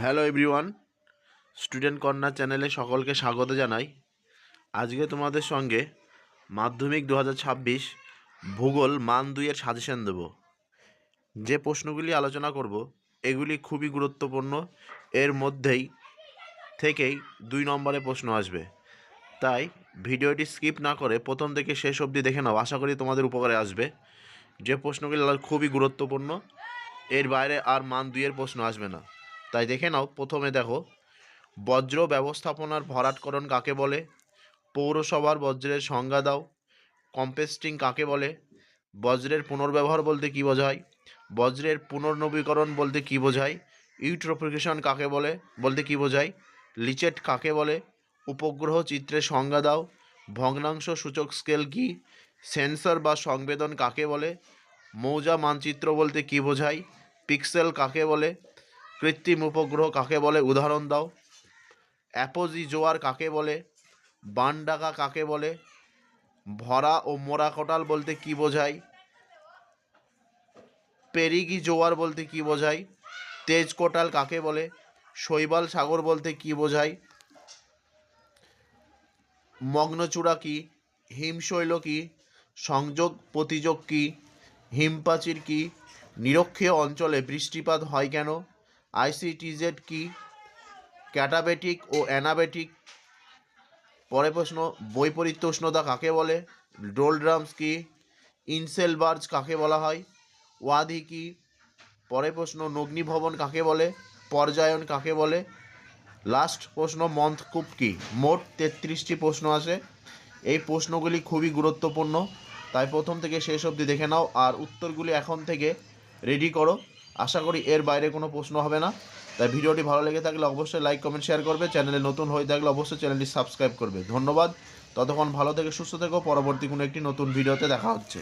Hello everyone student corner চ্যানেলে সকলকে স্বাগত জানাই। আজকে তোমাদের সঙ্গে মাধ্যমিক দু ভূগোল মান দুইয়ের সাজেশন দেব। যে প্রশ্নগুলি আলোচনা করব, এগুলি খুবই গুরুত্বপূর্ণ। এর মধ্যেই থেকেই দুই নম্বরে প্রশ্ন আসবে। তাই ভিডিওটি স্কিপ না করে প্রথম থেকে শেষ অবধি দেখে নাও, আশা করি তোমাদের উপকারে আসবে। যে প্রশ্নগুলি খুবই গুরুত্বপূর্ণ, এর বাইরে আর মান দুইয়ের প্রশ্ন আসবে না। তাই দেখে নাও, প্রথমে দেখো, বজ্র ব্যবস্থাপনার ভরাটকরণ কাকে বলে? পৌরসভার বজ্রের সংজ্ঞা দাও, কম্পেস্টিং কাকে বলে? বজ্রের পুনর্ব্যবহার বলতে কী বোঝায়? বজ্রের পুনর্নবীকরণ বলতে কী বোঝায়? ইউট্রোফিকেশন কাকে বলে? বলতে কী বোঝায়? লিচেট কাকে বলে? উপগ্রহ চিত্রের সংজ্ঞা দাও, ভগ্নাংশ সূচক স্কেল কি? সেন্সর বা সংবেদন কাকে বলে? মৌজা মানচিত্র বলতে কী বোঝায়? পিক্সেল কাকে বলে? কৃত্রিম উপগ্রহ কাকে বলে? উদাহরণ দাও। অ্যাপোজি জোয়ার কাকে বলে? বান ডাকা কাকে বলে? ভরা ও মোরা কোটাল বলতে কি বোঝায়? পেরিগি জোয়ার বলতে কি বোঝায়? তেজ কোটাল কাকে বলে? শৈবাল সাগর বলতে কি বোঝায়? মগ্নচূড়া কি? হিমশৈল কি? সংযোগ প্রতিযোগ কি? হিমপাচির কি? নিরক্ষীয় অঞ্চলে বৃষ্টিপাত হয় কেন? আইসিটিজেড কি? ক্যাটাবেটিক ও অ্যানাবেটিক? পরে প্রশ্ন, বৈপরীত্য উষ্ণতা কাকে বলে? ডোলড্রামস কি? ইনসেল বার্জ কাকে বলা হয়? ওয়াদি কি? পরে প্রশ্ন, নগ্নিভবন কাকে বলে? পর্যায়ন কাকে বলে? লাস্ট প্রশ্ন, মন্থকূপ কি? মোট তেত্রিশটি প্রশ্ন আসে এই প্রশ্নগুলি খুবই গুরুত্বপূর্ণ। তাই প্রথম থেকে শেষ অবধি দেখে নাও, আর উত্তরগুলি এখন থেকে রেডি করো। আশা করি এর বাইরে কোনো প্রশ্ন হবে না। তাই ভিডিওটি ভালো লেগে থাকলে অবশ্যই লাইক কমেন্ট শেয়ার করবে। চ্যানেলে নতুন হয়ে থাকলে অবশ্যই চ্যানেলটি সাবস্ক্রাইব করবে। ধন্যবাদ। ততক্ষণ ভালো থেকে সুস্থ থেকো। পরবর্তী কোনো একটি নতুন ভিডিওতে দেখা হচ্ছে।